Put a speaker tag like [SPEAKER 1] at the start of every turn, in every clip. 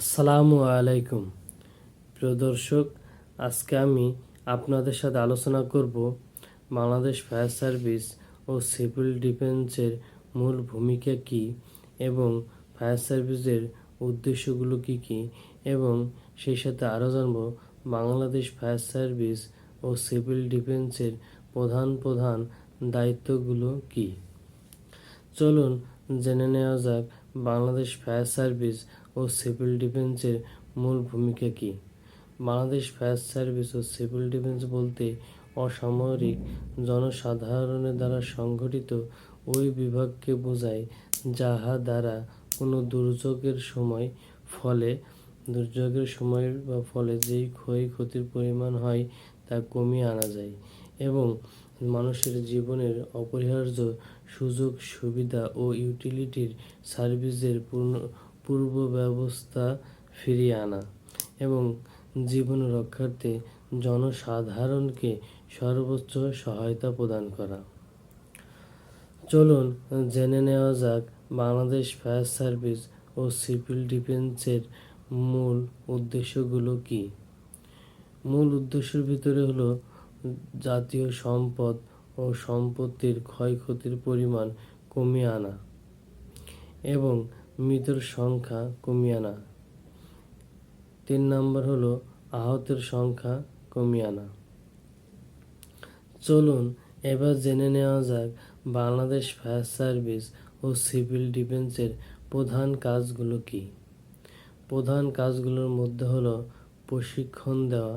[SPEAKER 1] আসসালামু আলাইকুম। প্রিয় দর্শক, আজকে আমি আপনাদের সাথে আলোচনা করব বাংলাদেশ ফায়ার সার্ভিস ও সিভিল ডিফেন্সের মূল ভূমিকা কী এবং ফায়ার সার্ভিসের উদ্দেশ্যগুলো কী কী এবং সেই সাথে আরও জানব বাংলাদেশ ফায়ার সার্ভিস ও সিভিল ডিফেন্সের প্রধান প্রধান দায়িত্বগুলো কী। চলুন জেনে নেওয়া যাক বাংলাদেশ ফায়ার সার্ভিস ও সিভিল ডিফেন্সের মূল ভূমিকা কী? বাংলাদেশ ফায়ার সার্ভিস ও সিভিল ডিফেন্স বলতে অসামরিক জনসাধারণের দ্বারা সংঘটিত ওই বিভাগকে বোঝায় যাহা দ্বারা কোনো দুর্যোগের সময় ফলে, দুর্যোগের সময় বা ফলে যেই ক্ষয়ক্ষতির পরিমাণ হয় তা কমিয়ে আনা যায় এবং মানুষের জীবনের অপরিহার্য সুযোগ, সুবিধা ও ইউটিলিটির সার্ভিসের পূর্ণ পূর্ব ব্যবস্থা ফিরিয়ে আনা এবং জীবন রক্ষার্থে জনসাধারণকে সর্বোচ্চ সহায়তা প্রদান করা। চলুন জেনে নেওয়া যাক বাংলাদেশ ফায়ার সার্ভিস ও সিভিল ডিফেন্সের মূল উদ্দেশ্যগুলো কী। মূল উদ্দেশ্যের ভিতরে হলো জাতীয় সম্পদ ও সম্পত্তির ক্ষয়ক্ষতির পরিমাণ কমিয়ে আনা এবং মৃতের সংখ্যা কমিয়ে আনা। তিন নম্বর হলো আহতের সংখ্যা কমিয়ে আনা। চলুন এবার জেনে নেওয়া যাক বাংলাদেশ ফায়ার সার্ভিস ও সিভিল ডিফেন্সের প্রধান কাজগুলো কী। প্রধান কাজগুলোর মধ্যে হলো প্রশিক্ষণ দেওয়া,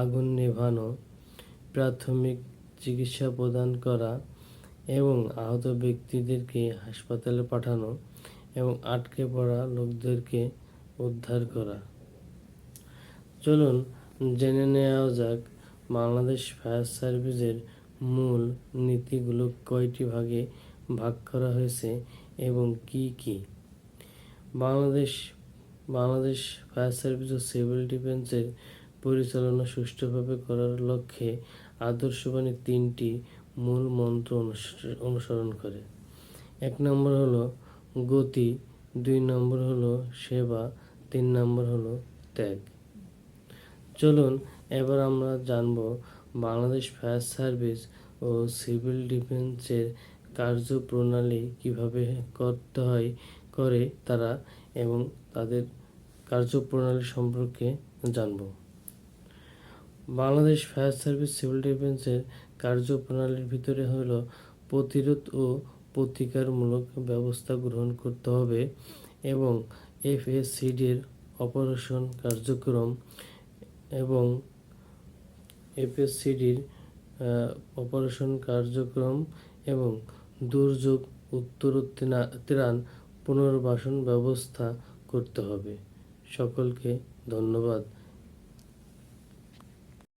[SPEAKER 1] আগুন নেভানো প্রাথমিক চিকিৎসা প্রদান করা এবং আহত ব্যক্তিদেরকে হাসপাতালে পাঠানো এবং আটকে পড়া লোকদেরকে উদ্ধার করা। চলুন জেনে নেওয়া যাক বাংলাদেশ ফায়ার সার্ভিসের মূল নীতিগুলো কয়টি ভাগে ভাগ করা হয়েছে এবং কি কি? বাংলাদেশ বাংলাদেশ ফায়ার সার্ভিস ও সিভিল ডিফেন্সের পরিচালনা সুষ্ঠুভাবে করার লক্ষ্যে আদর্শবাণী তিনটি মূল মন্ত্র অনুস- অনুসরণ করে। এক নম্বর হলো গতি, দুই নম্বর হলো সেবা, তিন নম্বর হলো ত্যাগ। চলুন এবার আমরা জানব বাংলাদেশ ফায়ার সার্ভিস ও সিভিল ডিফেন্সের কার্যপ্রণালী কীভাবে করতে হয়, করে, তারা এবং তাদের কার্যপ্রণালী সম্পর্কে জানব। বাংলাদেশ ফায়ার সার্ভিস সিভিল ডিফেন্সের কার্যপ্রণালীর ভিতরে হলো প্রতিরোধ ও প্রতিকারমূলক ব্যবস্থা গ্রহণ করতে হবে এবং এফএসসিডির অপারেশন কার্যক্রম এবং এফএসসিডির অপারেশন কার্যক্রম এবং দুর্যোগ উত্তরোত্তরাণ পুনর্বাসন ব্যবস্থা করতে হবে। সকলকে ধন্যবাদ।